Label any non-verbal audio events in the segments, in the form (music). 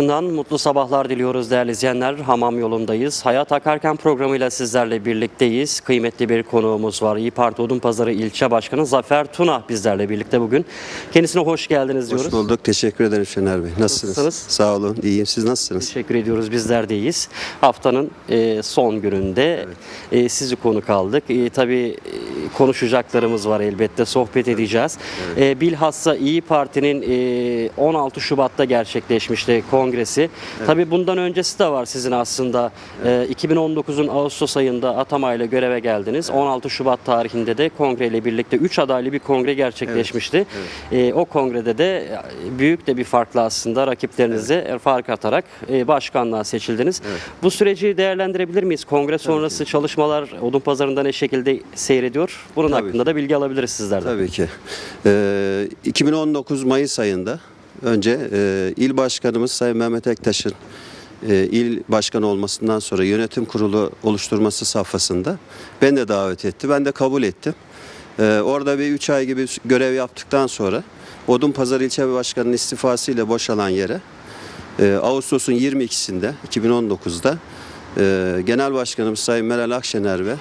Yanından mutlu sabahlar diliyoruz değerli izleyenler. Hamam yolundayız. Hayat Akarken programıyla sizlerle birlikteyiz. Kıymetli bir konuğumuz var. İyi Parti Odunpazarı İlçe Başkanı Zafer Tuna bizlerle birlikte bugün. Kendisine hoş geldiniz diyoruz. Hoş bulduk. Teşekkür ederim Şener Bey. Nasılsınız? Nasılsınız? Sağ olun. İyiyim. Siz nasılsınız? Teşekkür ediyoruz. Bizler de iyiyiz. Haftanın e, son gününde e, sizi konuk aldık. E, tabii konuşacaklarımız var elbette. Sohbet edeceğiz. E, bilhassa İyi Parti'nin e, 16 Şubat'ta gerçekleşmişti kongresi. Tabii bundan öncesi de var sizin aslında. E, 2019'un Ağustos ayında atamayla göreve geldiniz. 16 Şubat tarihinde de kongreyle birlikte 3 adaylı bir kongre gerçekleşmişti. E, o kongrede de e, büyük de bir farklı aslında rakiplerinize fark atarak e, başkanlığa seçildiniz. Bu süreci değerlendirebilir miyiz? Kongre sonrası çalışmalar Odunpazarı'nda ne şekilde seyrediyor? Bunun Tabii hakkında da bilgi alabiliriz sizlerden. Tabii ki. Ee, 2019 Mayıs ayında önce e, il başkanımız Sayın Mehmet Ektaş'ın e, il başkanı olmasından sonra yönetim kurulu oluşturması safhasında ben de davet etti. Ben de kabul ettim. Ee, orada bir 3 ay gibi görev yaptıktan sonra Odunpazarı ilçe başkanının istifasıyla boşalan yere e, Ağustos'un 22'sinde 2019'da e, Genel Başkanımız Sayın Meral Akşener ve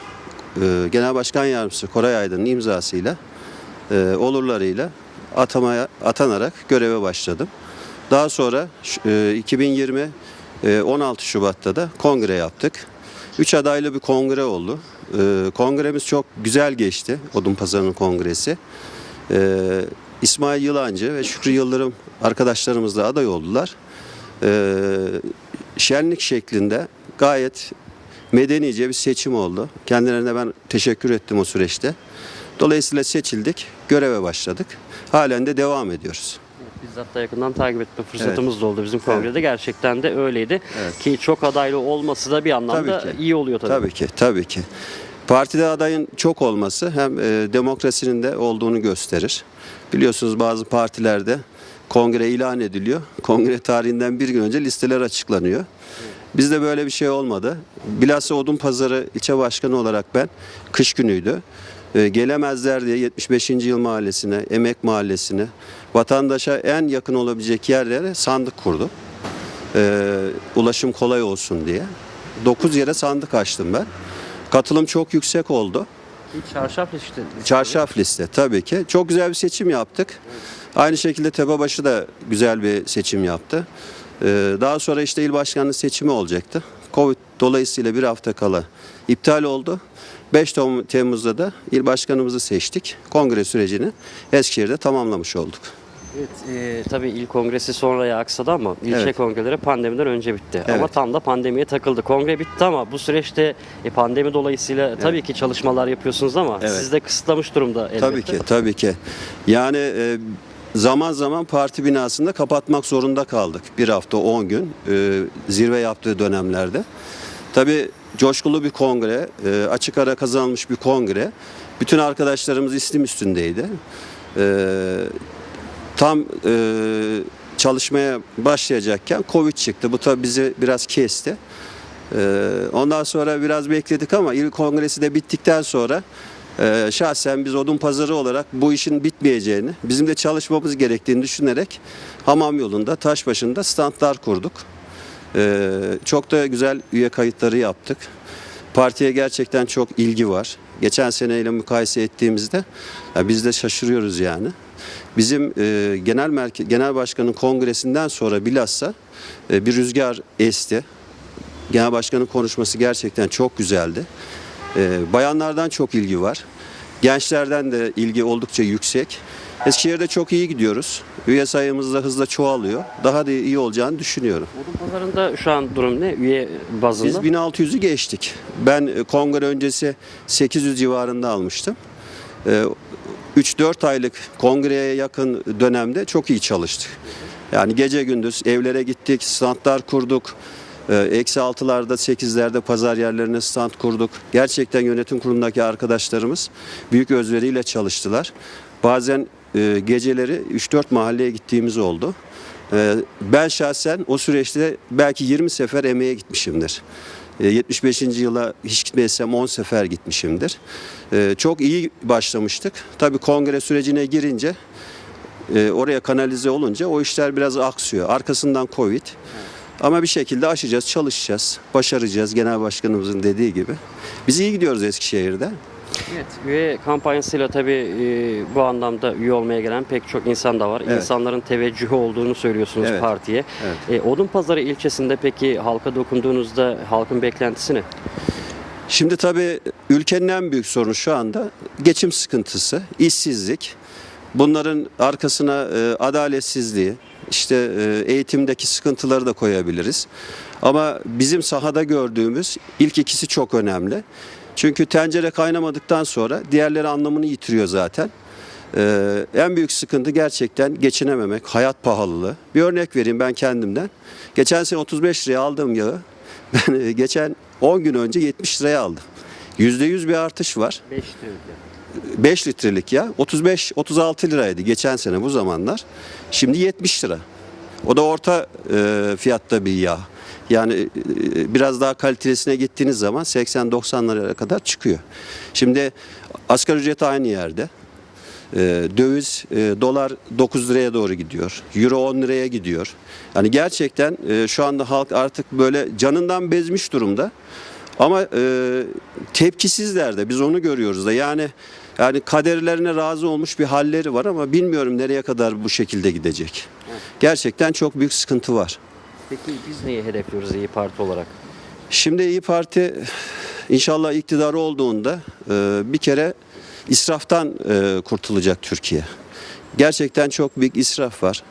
e, Genel Başkan Yardımcısı Koray Aydın'ın imzasıyla e, olurlarıyla atamaya atanarak göreve başladım. Daha sonra şu- e, 2020 e, 16 Şubat'ta da kongre yaptık. Üç adaylı bir kongre oldu. E, kongremiz çok güzel geçti. Odunpazarı'nın kongresi. E, İsmail Yılancı ve Şükrü Yıldırım arkadaşlarımız da aday oldular. E, şenlik şeklinde gayet medenice bir seçim oldu. Kendilerine ben teşekkür ettim o süreçte. Dolayısıyla seçildik, göreve başladık. Halen de devam ediyoruz. Bizzat da yakından takip etme fırsatımız da oldu bizim kongrede. Gerçekten de öyleydi. Evet. Ki çok adaylı olması da bir anlamda Tabii ki. iyi oluyor tabii. Tabii ki, tabii ki. Partide adayın çok olması hem e, demokrasinin de olduğunu gösterir. Biliyorsunuz bazı partilerde kongre ilan ediliyor. Kongre tarihinden bir gün önce listeler açıklanıyor. Bizde böyle bir şey olmadı. Bilhassa Odunpazarı ilçe başkanı olarak ben kış günüydü. E, gelemezler diye 75. yıl mahallesine, Emek mahallesine, vatandaşa en yakın olabilecek yerlere sandık kurdu. E, ulaşım kolay olsun diye. 9 yere sandık açtım ben. Katılım çok yüksek oldu. Çarşaf işte. Çarşaf liste tabii ki. Çok güzel bir seçim yaptık. Aynı şekilde Tepebaşı da güzel bir seçim yaptı. Ee, daha sonra işte il başkanlığı seçimi olacaktı. Covid dolayısıyla bir hafta kala iptal oldu. 5 Tem- Temmuz'da da il başkanımızı seçtik. Kongre sürecini Eskişehir'de tamamlamış olduk. Evet, e, tabii il kongresi sonraya aksadı ama ilçe Evet. kongreleri pandemiden önce bitti. Ama Evet. tam da pandemiye takıldı. Kongre bitti ama bu süreçte e, pandemi dolayısıyla tabii ki çalışmalar yapıyorsunuz ama Evet. siz de kısıtlamış durumda elbette. Tabii ki, tabii ki. Yani e, zaman zaman parti binasında kapatmak zorunda kaldık. Bir hafta, 10 gün e, zirve yaptığı dönemlerde. Tabii coşkulu bir kongre, e, açık ara kazanılmış bir kongre. Bütün arkadaşlarımız istim üstündeydi. E, tam e, çalışmaya başlayacakken Covid çıktı. Bu tabii bizi biraz kesti. Ee, Ondan sonra biraz bekledik ama il kongresi de bittikten sonra e, şahsen biz odun pazarı olarak bu işin bitmeyeceğini, bizim de çalışmamız gerektiğini düşünerek hamam yolunda, taş başında standlar kurduk. Ee, Çok da güzel üye kayıtları yaptık. Partiye gerçekten çok ilgi var. Geçen seneyle mukayese ettiğimizde biz de şaşırıyoruz yani. Bizim e, genel merke, genel başkanın kongresinden sonra bilhassa e, bir rüzgar esti. Genel başkanın konuşması gerçekten çok güzeldi. Ee, bayanlardan çok ilgi var. Gençlerden de ilgi oldukça yüksek. Eskişehir'de çok iyi gidiyoruz. Üye sayımız da hızla çoğalıyor. Daha da iyi olacağını düşünüyorum. Odun pazarında şu an durum ne? Üye bazında. Biz 1600'ü geçtik. Ben e, kongre öncesi 800 civarında almıştım. Ee, 3-4 aylık kongreye yakın dönemde çok iyi çalıştık. Yani gece gündüz evlere gittik, standlar kurduk. Ee, Eksi altılarda, sekizlerde pazar yerlerine stand kurduk. Gerçekten yönetim kurulundaki arkadaşlarımız büyük özveriyle çalıştılar. Bazen e, geceleri 3-4 mahalleye gittiğimiz oldu. Ee, Ben şahsen o süreçte belki 20 sefer emeğe gitmişimdir. Ee, 75. yıla hiç gitmezsem 10 sefer gitmişimdir. Ee, Çok iyi başlamıştık. Tabii kongre sürecine girince e, oraya kanalize olunca o işler biraz aksıyor. Arkasından Covid. Ama bir şekilde aşacağız, çalışacağız, başaracağız genel başkanımızın dediği gibi. Biz iyi gidiyoruz Eskişehir'de. Evet, üye kampanyasıyla tabii e, bu anlamda üye olmaya gelen pek çok insan da var. Evet. İnsanların teveccühü olduğunu söylüyorsunuz Evet. partiye. E, Odunpazarı ilçesinde peki halka dokunduğunuzda halkın beklentisi ne? Şimdi tabii ülkenin en büyük sorunu şu anda geçim sıkıntısı, işsizlik. Bunların arkasına e, adaletsizliği, işte e, eğitimdeki sıkıntıları da koyabiliriz. Ama bizim sahada gördüğümüz ilk ikisi çok önemli. Çünkü tencere kaynamadıktan sonra diğerleri anlamını yitiriyor zaten. Ee, en büyük sıkıntı gerçekten geçinememek, hayat pahalılığı. Bir örnek vereyim ben kendimden. Geçen sene 35 liraya aldığım yağı (laughs) ben e, geçen 10 gün önce 70 liraya aldım. %100 bir artış var. 5 5 litrelik yağ 35-36 liraydı geçen sene bu zamanlar. Şimdi 70 lira. O da orta e, fiyatta bir yağ. Yani e, biraz daha kalitesine gittiğiniz zaman 80-90 liraya kadar çıkıyor. Şimdi asgari ücret aynı yerde. E, döviz e, dolar 9 liraya doğru gidiyor. Euro 10 liraya gidiyor. Yani gerçekten e, şu anda halk artık böyle canından bezmiş durumda. Ama e, tepkisizler de biz onu görüyoruz da yani yani kaderlerine razı olmuş bir halleri var ama bilmiyorum nereye kadar bu şekilde gidecek. Gerçekten çok büyük sıkıntı var. Peki biz neyi hedefliyoruz İyi Parti olarak? Şimdi İyi Parti inşallah iktidarı olduğunda e, bir kere israftan e, kurtulacak Türkiye. Gerçekten çok büyük israf var.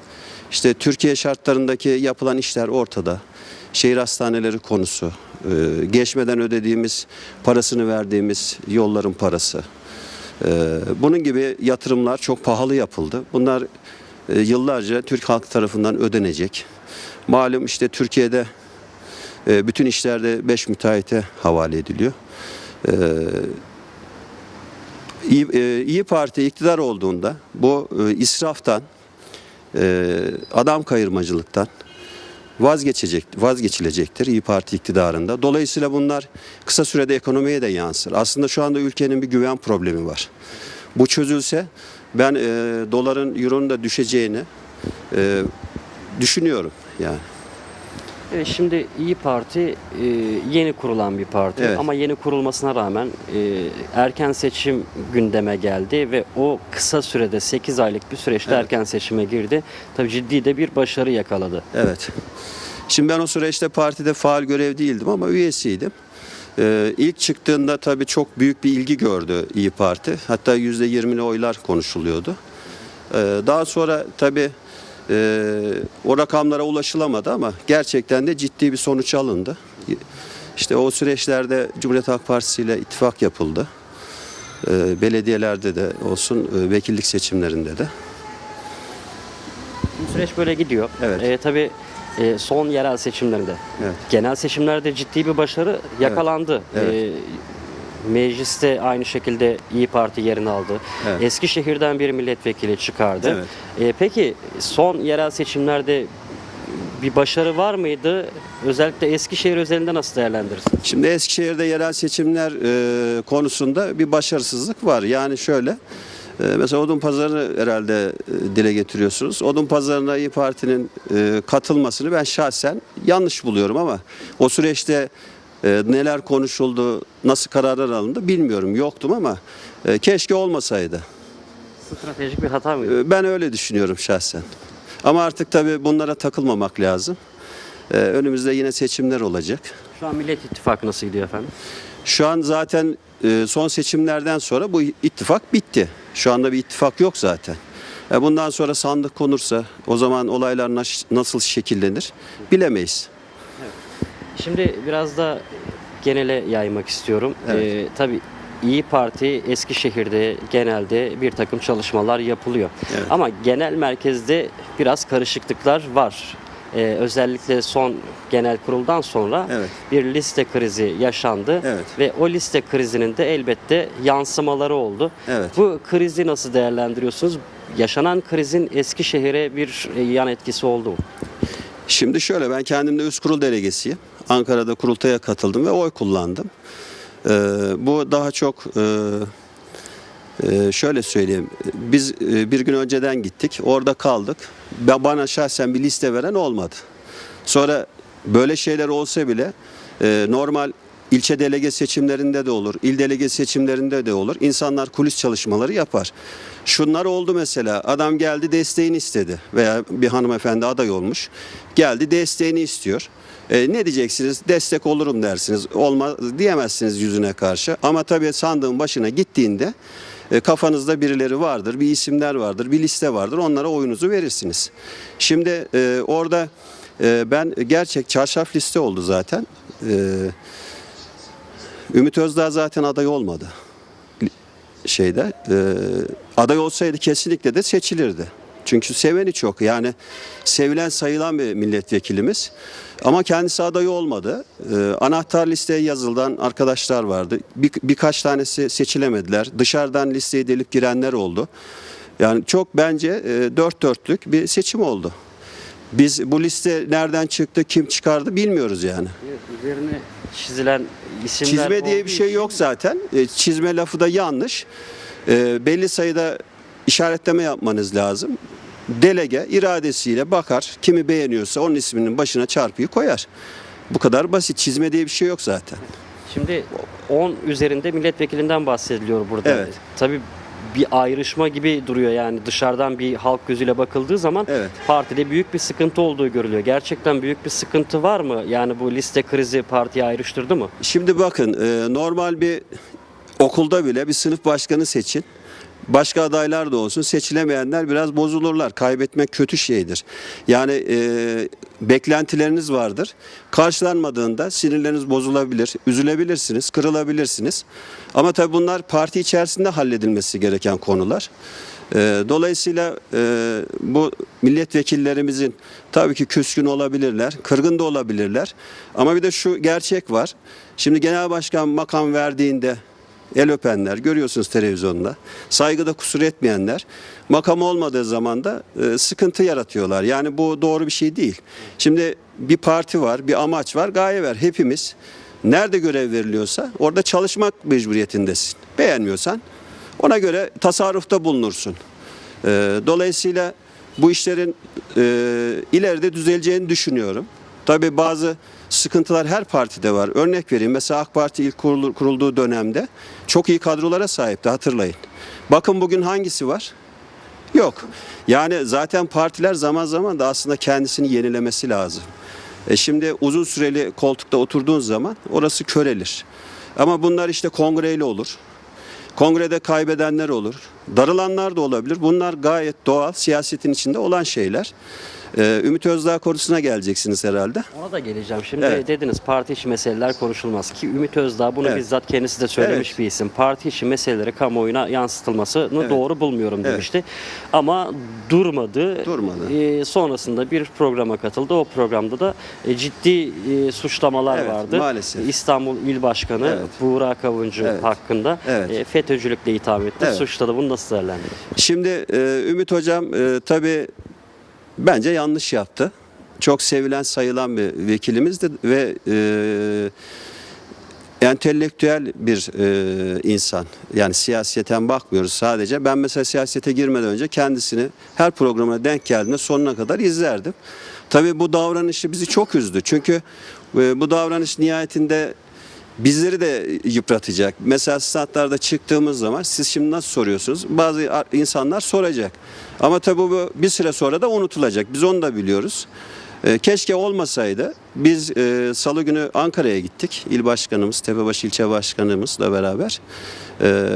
İşte Türkiye şartlarındaki yapılan işler ortada. Şehir hastaneleri konusu, e, geçmeden ödediğimiz, parasını verdiğimiz yolların parası. Bunun gibi yatırımlar çok pahalı yapıldı. Bunlar yıllarca Türk halkı tarafından ödenecek. Malum işte Türkiye'de e, bütün işlerde 5 müteahhite havale ediliyor. E, İyi, e, İyi Parti iktidar olduğunda bu israftan, adam kayırmacılıktan vazgeçecek, vazgeçilecektir İyi Parti iktidarında. Dolayısıyla bunlar kısa sürede ekonomiye de yansır. Aslında şu anda ülkenin bir güven problemi var. Bu çözülse ben e, doların, euronun da düşeceğini e, düşünüyorum yani. Evet, şimdi İyi Parti e, yeni kurulan bir parti Evet. ama yeni kurulmasına rağmen e, erken seçim gündeme geldi ve o kısa sürede 8 aylık bir süreçte Evet. erken seçime girdi. Tabii ciddi de bir başarı yakaladı. Evet. Şimdi ben o süreçte partide faal görev değildim ama üyesiydim. Ee, ilk çıktığında tabii çok büyük bir ilgi gördü İyi Parti. Hatta %20'li oylar konuşuluyordu. Ee, daha sonra tabii e, o rakamlara ulaşılamadı ama gerçekten de ciddi bir sonuç alındı. İşte o süreçlerde Cumhuriyet Halk Partisi ile ittifak yapıldı. Ee, belediyelerde de olsun, e, vekillik seçimlerinde de. Bu süreç böyle gidiyor. Evet. E, tabii e, son yerel seçimlerinde, Evet. genel seçimlerde ciddi bir başarı yakalandı. Evet. E, mecliste aynı şekilde İyi Parti yerini aldı. Evet. Eskişehir'den bir milletvekili çıkardı. Evet. E, peki son yerel seçimlerde bir başarı var mıydı? Özellikle Eskişehir özelinde nasıl değerlendirirsin? Şimdi Eskişehir'de yerel seçimler e, konusunda bir başarısızlık var. Yani şöyle, e, mesela Odun Pazarı herhalde e, dile getiriyorsunuz. Odun Pazarı'na İyi Parti'nin e, katılmasını ben şahsen yanlış buluyorum ama o süreçte e, neler konuşuldu, nasıl kararlar alındı bilmiyorum. Yoktum ama e, keşke olmasaydı. Stratejik bir hata mıydı? E, ben öyle düşünüyorum şahsen. Ama artık tabii bunlara takılmamak lazım. E, önümüzde yine seçimler olacak. Şu an Millet İttifakı nasıl gidiyor efendim? Şu an zaten e, son seçimlerden sonra bu ittifak bitti. Şu anda bir ittifak yok zaten. E, Bundan sonra sandık konursa o zaman olaylar nasıl şekillenir bilemeyiz. Şimdi biraz da genele yaymak istiyorum. Evet. Ee, tabii İyi Parti Eskişehir'de genelde bir takım çalışmalar yapılıyor. Evet. Ama genel merkezde biraz karışıklıklar var. Ee, özellikle son genel kuruldan sonra Evet. bir liste krizi yaşandı Evet. ve o liste krizinin de elbette yansımaları oldu. Evet. Bu krizi nasıl değerlendiriyorsunuz? Yaşanan krizin Eskişehir'e bir e, yan etkisi oldu mu? Şimdi şöyle ben kendim de üst kurul delegesiyim. Ankara'da kurultaya katıldım ve oy kullandım. E, bu daha çok e, Ee, şöyle söyleyeyim. Biz e, bir gün önceden gittik. Orada kaldık. Ben bana şahsen bir liste veren olmadı. Sonra böyle şeyler olsa bile e, normal ilçe delege seçimlerinde de olur, il delege seçimlerinde de olur. İnsanlar kulis çalışmaları yapar. Şunlar oldu mesela. Adam geldi desteğini istedi veya bir hanımefendi aday olmuş. Geldi desteğini istiyor. E, ne diyeceksiniz? Destek olurum dersiniz. Olmaz diyemezsiniz yüzüne karşı. Ama tabii sandığın başına gittiğinde e, kafanızda birileri vardır, bir isimler vardır, bir liste vardır. Onlara oyunuzu verirsiniz. Şimdi e, orada e, ben gerçek çarşaf liste oldu zaten. E, Ümit Özdağ zaten aday olmadı şeyde. E, aday olsaydı kesinlikle de seçilirdi. Çünkü seveni çok. Yani sevilen sayılan bir milletvekilimiz. Ama kendisi aday olmadı. E, anahtar listeye yazılan arkadaşlar vardı. Bir, birkaç tanesi seçilemediler. Dışarıdan listeye delip girenler oldu. Yani çok bence e, dört dörtlük bir seçim oldu. Biz bu liste nereden çıktı, kim çıkardı bilmiyoruz yani. Üzerine çizilen isimler Çizme diye bir şey yok zaten. E, Çizme lafı da yanlış. E, belli sayıda işaretleme yapmanız lazım. Delege iradesiyle bakar. Kimi beğeniyorsa onun isminin başına çarpıyı koyar. Bu kadar basit. Çizme diye bir şey yok zaten. Şimdi 10 üzerinde milletvekilinden bahsediliyor burada. Evet. Tabii bir ayrışma gibi duruyor yani dışarıdan bir halk gözüyle bakıldığı zaman Evet. partide büyük bir sıkıntı olduğu görülüyor. Gerçekten büyük bir sıkıntı var mı? Yani bu liste krizi partiyi ayrıştırdı mı? Şimdi bakın e, normal bir okulda bile bir sınıf başkanı seçin. Başka adaylar da olsun seçilemeyenler biraz bozulurlar. Kaybetmek kötü şeydir. Yani e, beklentileriniz vardır. Karşılanmadığında sinirleriniz bozulabilir, üzülebilirsiniz, kırılabilirsiniz. Ama tabii bunlar parti içerisinde halledilmesi gereken konular. E, dolayısıyla e, bu milletvekillerimizin tabii ki küskün olabilirler, kırgın da olabilirler. Ama bir de şu gerçek var. Şimdi genel başkan makam verdiğinde el öpenler görüyorsunuz televizyonda. Saygıda kusur etmeyenler makam olmadığı zaman da e, sıkıntı yaratıyorlar. Yani bu doğru bir şey değil. Şimdi bir parti var, bir amaç var, gaye var. Hepimiz nerede görev veriliyorsa orada çalışmak mecburiyetindesin. Beğenmiyorsan ona göre tasarrufta bulunursun. E, dolayısıyla bu işlerin e, ileride düzeleceğini düşünüyorum. Tabii bazı sıkıntılar her partide var. Örnek vereyim. Mesela AK Parti ilk kurulduğu dönemde çok iyi kadrolara sahipti hatırlayın. Bakın bugün hangisi var? Yok. Yani zaten partiler zaman zaman da aslında kendisini yenilemesi lazım. E şimdi uzun süreli koltukta oturduğun zaman orası körelir. Ama bunlar işte kongreyle olur. Kongrede kaybedenler olur. Darılanlar da olabilir. Bunlar gayet doğal siyasetin içinde olan şeyler. Ee, Ümit Özdağ konusuna geleceksiniz herhalde. Ona da geleceğim. Şimdi Evet. dediniz parti içi meseleler konuşulmaz ki Ümit Özdağ bunu Evet. bizzat kendisi de söylemiş Evet. bir isim. Parti içi meseleleri kamuoyuna yansıtılmasını doğru bulmuyorum demişti. Ama durmadı. Durmadı. Ee, sonrasında bir programa katıldı. O programda da e, ciddi e, suçlamalar Evet, vardı. maalesef. İstanbul İl Başkanı Evet. Buğra Kavuncu Evet. hakkında Evet. e, FETÖ'cülükle itham etti. Evet. Suçladı. Bunu nasıl değerlendirir? Şimdi e, Ümit Hocam e, tabii bence yanlış yaptı. Çok sevilen sayılan bir vekilimizdi ve e, entelektüel bir e, insan. Yani siyaseten bakmıyoruz sadece. Ben mesela siyasete girmeden önce kendisini her programına denk geldiğinde sonuna kadar izlerdim. Tabii bu davranışı bizi çok üzdü. Çünkü e, bu davranış nihayetinde bizleri de yıpratacak. Mesela statlarda çıktığımız zaman siz şimdi nasıl soruyorsunuz? Bazı ar- insanlar soracak. Ama tabii bu bir süre sonra da unutulacak. Biz onu da biliyoruz. E, Keşke olmasaydı. Biz e, salı günü Ankara'ya gittik. İl başkanımız, Tepebaşı ilçe başkanımızla beraber. E,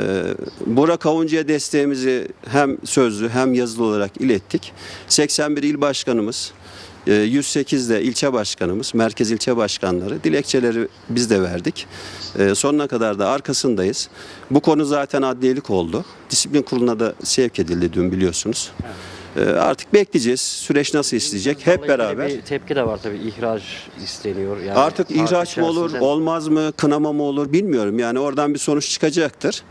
Burak Kavuncu'ya desteğimizi hem sözlü hem yazılı olarak ilettik. 81 il başkanımız, e, 108 de ilçe başkanımız, merkez ilçe başkanları dilekçeleri biz de verdik. E, Sonuna kadar da arkasındayız. Bu konu zaten adliyelik oldu. Disiplin kuruluna da sevk edildi dün biliyorsunuz. E, Artık bekleyeceğiz. Süreç nasıl işleyecek hep beraber. Bir tepki de var tabii. İhraç isteniyor. Yani Artık ihraç mı olur, olmaz mı, kınama mı olur bilmiyorum. Yani oradan bir sonuç çıkacaktır.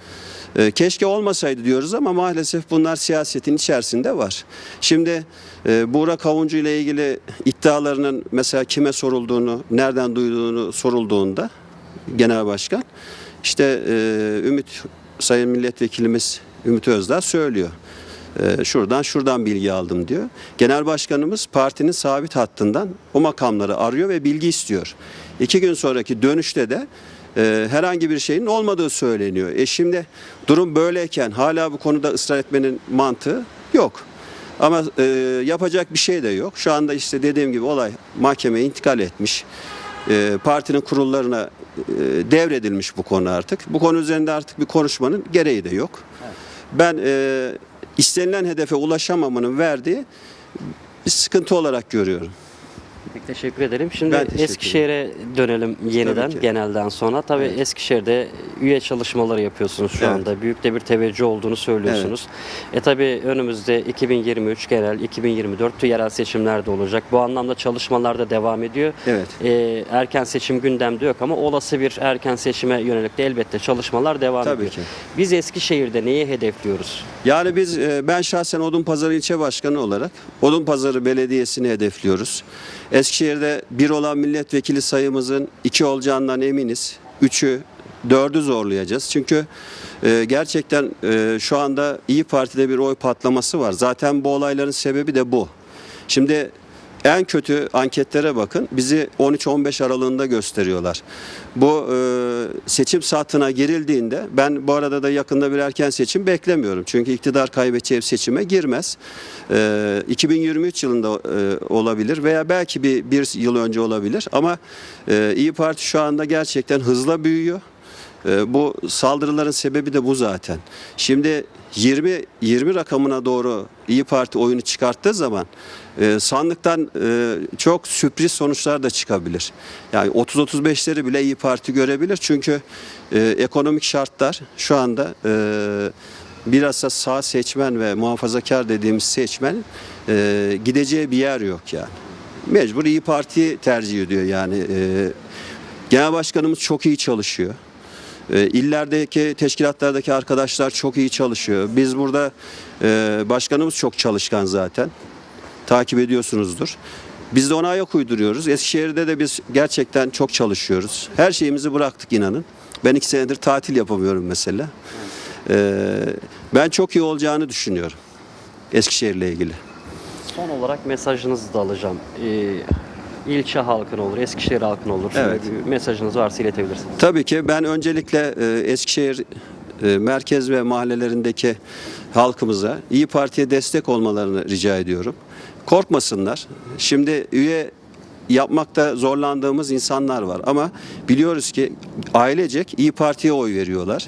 Ee, keşke olmasaydı diyoruz ama maalesef bunlar siyasetin içerisinde var. Şimdi e, Buğra Kavuncu ile ilgili iddialarının mesela kime sorulduğunu, nereden duyduğunu sorulduğunda genel başkan işte e, Ümit Sayın Milletvekilimiz Ümit Özdağ söylüyor. Ee, şuradan şuradan bilgi aldım diyor. Genel başkanımız partinin sabit hattından o makamları arıyor ve bilgi istiyor. İki gün sonraki dönüşte de e, herhangi bir şeyin olmadığı söyleniyor. E şimdi durum böyleyken hala bu konuda ısrar etmenin mantığı yok. Ama e, yapacak bir şey de yok. Şu anda işte dediğim gibi olay mahkemeye intikal etmiş. E, partinin kurullarına e, devredilmiş bu konu artık. Bu konu üzerinde artık bir konuşmanın gereği de yok. Ben e, istenilen hedefe ulaşamamanın verdiği bir sıkıntı olarak görüyorum. Peki, teşekkür ederim. Şimdi Ben teşekkür Eskişehir'e dönelim yeniden Tabii ki. genelden sonra. Tabii Evet. Eskişehir'de üye çalışmaları yapıyorsunuz şu Evet. anda. Büyük de bir teveccüh olduğunu söylüyorsunuz. E tabii önümüzde 2023 genel, 2024 yerel seçimler de olacak. Bu anlamda çalışmalar da devam ediyor. Evet. E, erken seçim gündemde yok ama olası bir erken seçime yönelik de elbette çalışmalar devam Tabii ediyor. ki. Biz Eskişehir'de neyi hedefliyoruz? Yani biz e, ben şahsen Odunpazarı ilçe başkanı olarak Odunpazarı Belediyesi'ni hedefliyoruz. Eskişehir'de bir olan milletvekili sayımızın iki olacağından eminiz. Üçü, dördü zorlayacağız. Çünkü e, gerçekten e, şu anda İyi Parti'de bir oy patlaması var. Zaten bu olayların sebebi de bu. Şimdi en kötü anketlere bakın. Bizi 13-15 aralığında gösteriyorlar. Bu e, seçim saatine girildiğinde ben bu arada da yakında bir erken seçim beklemiyorum. Çünkü iktidar kaybedeceği seçime girmez. E, 2023 yılında e, olabilir veya belki bir, bir yıl önce olabilir. Ama e, İyi Parti şu anda gerçekten hızla büyüyor. E, bu saldırıların sebebi de bu zaten. Şimdi 20 20 rakamına doğru İyi Parti oyunu çıkarttığı zaman e, sandıktan e, çok sürpriz sonuçlar da çıkabilir. Yani 30-35'leri bile İyi Parti görebilir. Çünkü e, ekonomik şartlar şu anda e, bilhassa sağ seçmen ve muhafazakar dediğimiz seçmen gideceği bir yer yok yani. Mecbur İyi Parti tercih ediyor yani. Genel Başkanımız çok iyi çalışıyor. E, illerdeki teşkilatlardaki arkadaşlar çok iyi çalışıyor. Biz burada e, başkanımız çok çalışkan zaten. Takip ediyorsunuzdur. Biz de ona ayak uyduruyoruz. Eskişehir'de de biz gerçekten çok çalışıyoruz. Her şeyimizi bıraktık inanın. Ben iki senedir tatil yapamıyorum mesela. E, ben çok iyi olacağını düşünüyorum. Eskişehir'le ilgili. Son olarak mesajınızı da alacağım. Ee, ilçe halkına olur, Eskişehir halkına olur. Evet. bir mesajınız varsa iletebilirsiniz. Tabii ki ben öncelikle e, Eskişehir e, merkez ve mahallelerindeki halkımıza İyi Parti'ye destek olmalarını rica ediyorum. Korkmasınlar. Şimdi üye yapmakta zorlandığımız insanlar var ama biliyoruz ki ailecek İyi Parti'ye oy veriyorlar.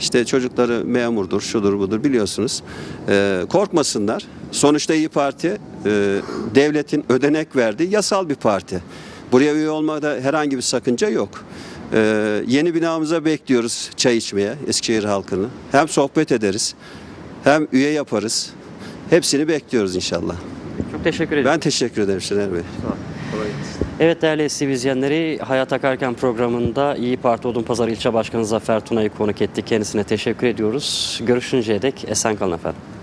İşte çocukları memurdur, şudur budur biliyorsunuz. E, korkmasınlar. Sonuçta İyi Parti e, devletin ödenek verdiği yasal bir parti. Buraya üye olmada herhangi bir sakınca yok. Ee, yeni binamıza bekliyoruz çay içmeye Eskişehir halkını. Hem sohbet ederiz hem üye yaparız. Hepsini bekliyoruz inşallah. Çok teşekkür ederim. Ben teşekkür ederim Şener Bey. Evet değerli STV izleyenleri Hayat Akarken programında İyi Parti Odunpazarı İlçe Başkanı Zafer Tuna'yı konuk ettik. Kendisine teşekkür ediyoruz. Görüşünceye dek esen kalın efendim.